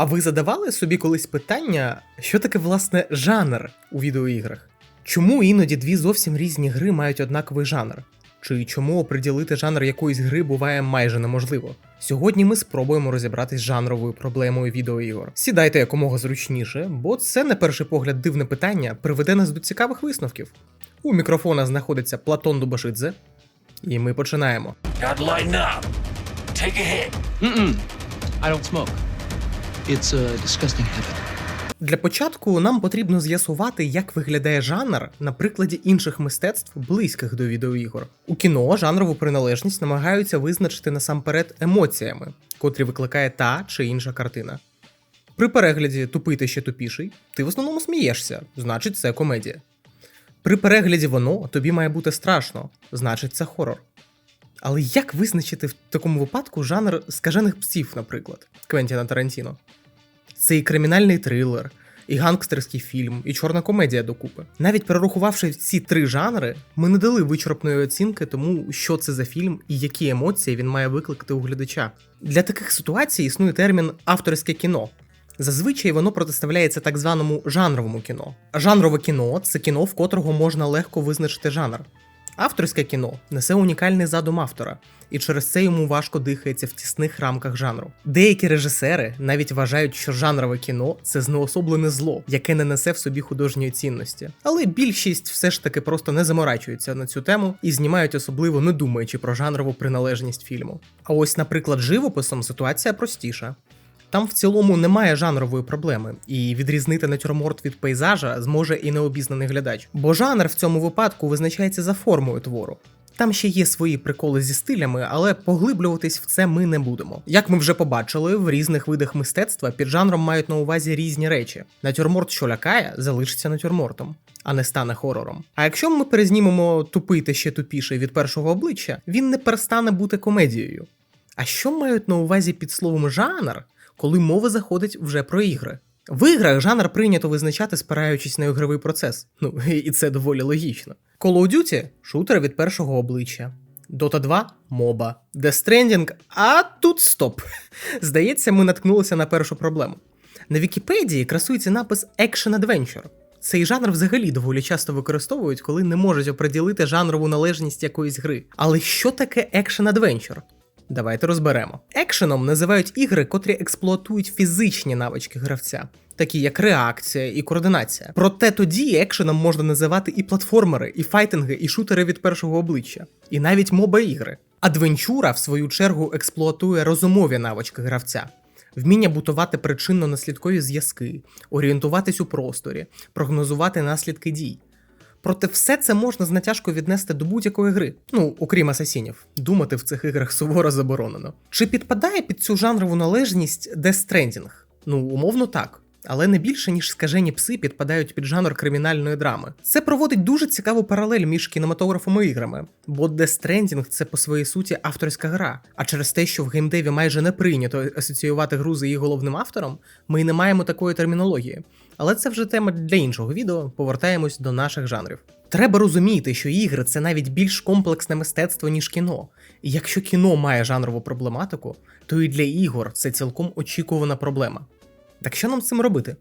А ви задавали собі колись питання, що таке власне жанр у відеоіграх? Чому іноді дві зовсім різні гри мають однаковий жанр? Чи чому оприділити жанр якоїсь гри буває майже неможливо? Сьогодні ми спробуємо розібратись з жанровою проблемою відеоігор. Сідайте якомога зручніше, бо це на перший погляд дивне питання приведе нас до цікавих висновків. У мікрофона знаходиться Платон Дубашидзе, і ми починаємо. Take a hit. Mm-mm. I don't smoke. It's a disgusting habit. Для початку нам потрібно з'ясувати, як виглядає жанр на прикладі інших мистецтв, близьких до відеоігор. У кіно жанрову приналежність намагаються визначити насамперед емоціями, котрі викликає та чи інша картина. При перегляді тупий ти ще тупіший, ти в основному смієшся, значить це комедія. При перегляді воно тобі має бути страшно, значить це хорор. Але як визначити в такому випадку жанр скажених псів, наприклад, Квентіна Тарантіно? Це і кримінальний трилер, і гангстерський фільм, і чорна комедія докупи. Навіть перерахувавши ці три жанри, ми не дали вичерпної оцінки тому, що це за фільм і які емоції він має викликати у глядача. Для таких ситуацій існує термін авторське кіно. Зазвичай воно протиставляється так званому жанровому кіно. Жанрове кіно це кіно, в котрого можна легко визначити жанр. Авторське кіно несе унікальний задум автора, і через це йому важко дихається в тісних рамках жанру. Деякі режисери навіть вважають, що жанрове кіно це знеособлене зло, яке не несе в собі художньої цінності. Але більшість все ж таки просто не заморачується на цю тему і знімають особливо не думаючи про жанрову приналежність фільму. А ось, наприклад, живописом ситуація простіша. Там в цілому немає жанрової проблеми, і відрізнити натюрморт від пейзажа зможе і необізнаний глядач. Бо жанр в цьому випадку визначається за формою твору. Там ще є свої приколи зі стилями, але поглиблюватись в це ми не будемо. Як ми вже побачили, в різних видах мистецтва під жанром мають на увазі різні речі. Натюрморт, що лякає, залишиться натюрмортом, а не стане хорором. А якщо ми перезнімемо тупий та ще тупіший від першого обличчя, він не перестане бути комедією. А що мають на увазі під словом жанр, коли мова заходить вже про ігри? В іграх жанр прийнято визначати, спираючись на ігровий процес. Ну і це доволі логічно. Call of Duty – шутер від першого обличчя. Dota 2 моба. Death Stranding, а тут стоп. Здається, ми наткнулися на першу проблему. На Вікіпедії красується напис Action Adventure. Цей жанр взагалі доволі часто використовують, коли не можуть оприділити жанрову належність якоїсь гри. Але що таке Action Adventure? Давайте розберемо. Екшеном називають ігри, котрі експлуатують фізичні навички гравця, такі як реакція і координація. Проте тоді екшеном можна називати і платформери, і файтинги, і шутери від першого обличчя, і навіть моба ігри. Адвенчура, в свою чергу, експлуатує розумові навички гравця. Вміння бутувати причинно-наслідкові зв'язки, орієнтуватись у просторі, прогнозувати наслідки дій. Проте все це можна з натяжкою віднести до будь-якої гри, ну окрім асасінів. Думати в цих іграх суворо заборонено. Чи підпадає під цю жанрову належність Death Stranding? Ну, умовно так. Але не більше, ніж скажені пси підпадають під жанр кримінальної драми. Це проводить дуже цікаву паралель між кінематографом і іграми, бо Death Stranding – це по своїй суті авторська гра. А через те, що в геймдеві майже не прийнято асоціювати гру з її головним автором, ми не маємо такої термінології. Але це вже тема для іншого відео. Повертаємось до наших жанрів. Треба розуміти, що ігри це навіть більш комплексне мистецтво, ніж кіно. І якщо кіно має жанрову проблематику, то і для ігор це цілком очікувана проблема. Так що нам з цим робити?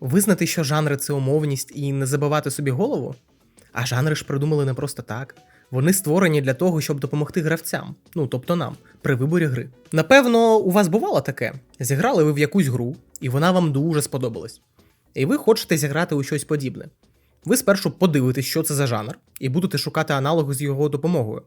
Визнати, що жанри це умовність і не забивати собі голову? А жанри ж придумали не просто так. Вони створені для того, щоб допомогти гравцям, ну тобто нам, при виборі гри. Напевно, у вас бувало таке: зіграли ви в якусь гру, і вона вам дуже сподобалась. І ви хочете зіграти у щось подібне. Ви спершу подивитесь, що це за жанр, і будете шукати аналоги з його допомогою.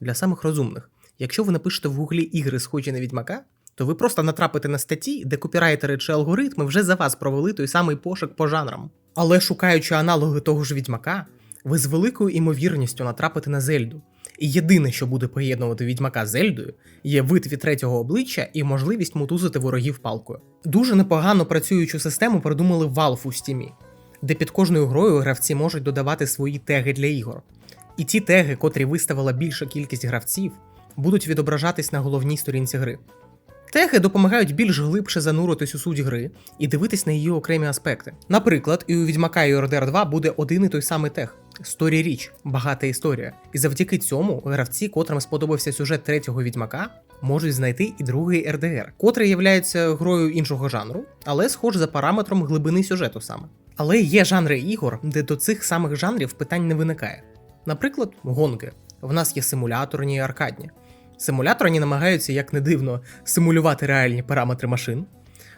Для самих розумних, якщо ви напишете в гуглі ігри, схожі на відьмака, то ви просто натрапите на статті, де копірайтери чи алгоритми вже за вас провели той самий пошук по жанрам. Але шукаючи аналоги того ж відьмака, ви з великою імовірністю натрапите на Зельду. І єдине, що буде поєднувати відьмака з Зельдою, є вид від третього обличчя і можливість мотузити ворогів палкою. Дуже непогано працюючу систему придумали Valve у стімі, де під кожною грою гравці можуть додавати свої теги для ігор. І ті теги, котрі виставила більша кількість гравців, будуть відображатись на головній сторінці гри. Теги допомагають більш глибше зануритись у суть гри і дивитись на її окремі аспекти. Наприклад, і у Відьмака і RDR 2 буде один і той самий тег Story Річ, багата історія. І завдяки цьому гравці, котрим сподобався сюжет третього відьмака, можуть знайти і другий РДР, котрий є грою іншого жанру, але схож за параметром глибини сюжету саме. Але є жанри ігор, де до цих самих жанрів питань не виникає. Наприклад, гонки. В нас є симуляторні і аркадні. Симуляторні намагаються, як не дивно, симулювати реальні параметри машин,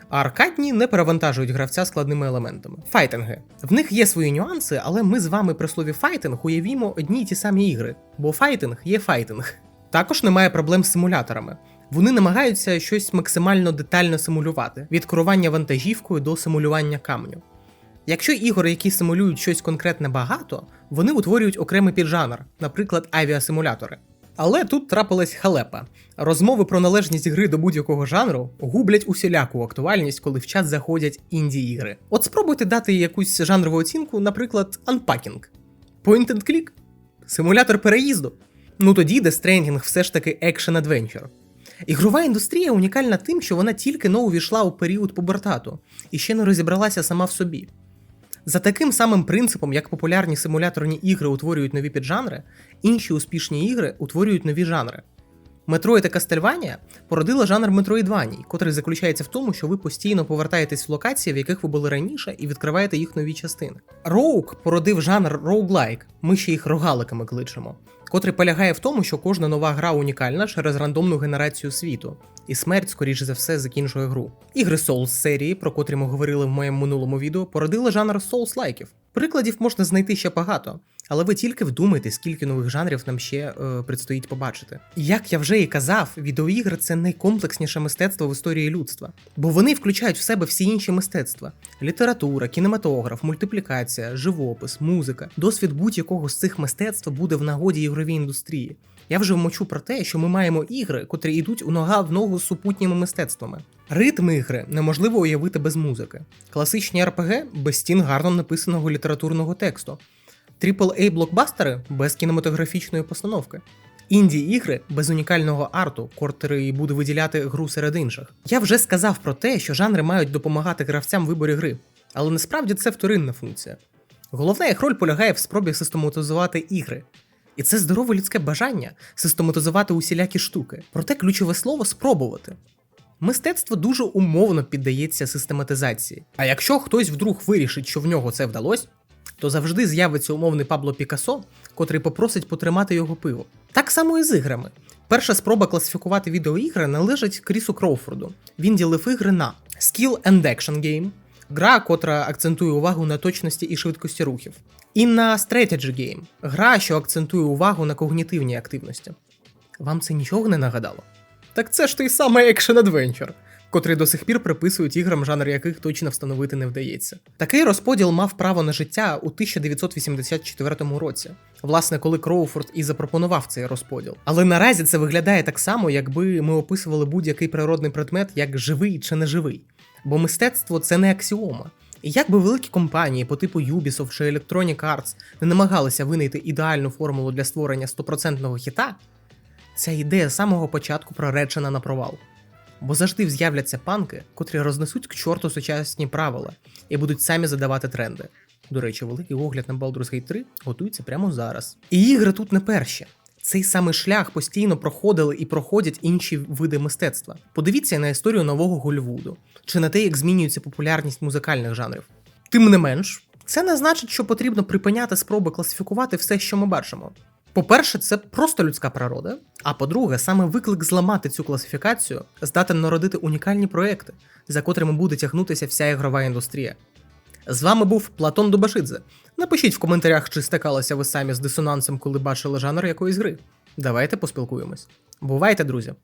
а аркадні не перевантажують гравця складними елементами. Файтинги. В них є свої нюанси, але ми з вами при слові файтинг уявімо одні й ті самі ігри, бо файтинг є файтинг. Також немає проблем з симуляторами. Вони намагаються щось максимально детально симулювати: від керування вантажівкою до симулювання камню. Якщо ігор, які симулюють щось конкретне багато, вони утворюють окремий піджанр, наприклад, авіасимулятори. Але тут трапилась халепа. Розмови про належність гри до будь-якого жанру гублять усіляку актуальність, коли в чат заходять інді-ігри. От спробуйте дати якусь жанрову оцінку, наприклад, Unpacking. Point and click? Симулятор переїзду. Ну тоді Death Stranding все ж таки Action Adventure. Ігрова індустрія унікальна тим, що вона тільки но увійшла у період пубертату і ще не розібралася сама в собі. За таким самим принципом, як популярні симуляторні ігри утворюють нові піджанри, інші успішні ігри утворюють нові жанри. Metroid та Castlevania породила жанр Metroidvania, котрий заключається в тому, що ви постійно повертаєтесь в локації, в яких ви були раніше, і відкриваєте їх нові частини. Rogue породив жанр roguelike, ми ще їх рогаликами кличемо, котрий полягає в тому, що кожна нова гра унікальна через рандомну генерацію світу, і смерть, скоріше за все, закінчує гру. Ігри Souls серії, про котрі ми говорили в моєму минулому відео, породили жанр Souls-лайків. Прикладів можна знайти ще багато, але ви тільки вдумайте, скільки нових жанрів нам ще е, предстоїть побачити. Як я вже і казав, відеоігри це найкомплексніше мистецтво в історії людства, бо вони включають в себе всі інші мистецтва: література, кінематограф, мультиплікація, живопис, музика. Досвід будь-якого з цих мистецтв буде в нагоді ігровій індустрії. Я вже мовчу про те, що ми маємо ігри, котрі йдуть у нога в ногу з супутніми мистецтвами. Ритм ігри неможливо уявити без музики. Класичні RPG без стін гарно написаного літературного тексту. aaa блокбастери без кінематографічної постановки. Інді ігри без унікального арту, котрий буде виділяти гру серед інших. Я вже сказав про те, що жанри мають допомагати гравцям в виборі гри, але насправді це вторинна функція. Головна їх роль полягає в спробі систематизувати ігри. І це здорове людське бажання систематизувати усілякі штуки. Проте ключове слово спробувати. Мистецтво дуже умовно піддається систематизації. А якщо хтось вдруг вирішить, що в нього це вдалося, то завжди з'явиться умовний Пабло Пікассо, котрий попросить потримати його пиво. Так само і з іграми. Перша спроба класифікувати відеоігри належить Крісу Кроуфорду. Він ділив ігри на Skill and Action Game, гра, котра акцентує увагу на точності і швидкості рухів, і на Strategy Game, гра, що акцентує увагу на когнітивній активності. Вам це нічого не нагадало? Так це ж той самий Action Adventure, котрий до сих пір приписують іграм, жанр яких точно встановити не вдається. Такий розподіл мав право на життя у 1984 році, власне, коли Кроуфорд і запропонував цей розподіл. Але наразі це виглядає так само, якби ми описували будь-який природний предмет як живий чи неживий. Бо мистецтво це не аксіома. І як великі компанії по типу Ubisoft чи Electronic Arts не намагалися винайти ідеальну формулу для створення стопроцентного хіта, ця ідея з самого початку проречена на провал. Бо завжди з'являться панки, котрі рознесуть к чорту сучасні правила і будуть самі задавати тренди. До речі, великий огляд на Baldur's Gate 3 готується прямо зараз. І ігри тут не перші. Цей самий шлях постійно проходили і проходять інші види мистецтва. Подивіться на історію нового Голлівуду, чи на те, як змінюється популярність музикальних жанрів. Тим не менш, це не значить, що потрібно припиняти спроби класифікувати все, що ми бачимо. По-перше, це просто людська природа. А по-друге, саме виклик зламати цю класифікацію здатен народити унікальні проекти, за котрими буде тягнутися вся ігрова індустрія. З вами був Платон Дубашидзе. Напишіть в коментарях, чи стикалися ви самі з дисонансом, коли бачили жанр якоїсь гри. Давайте поспілкуємось. Бувайте, друзі!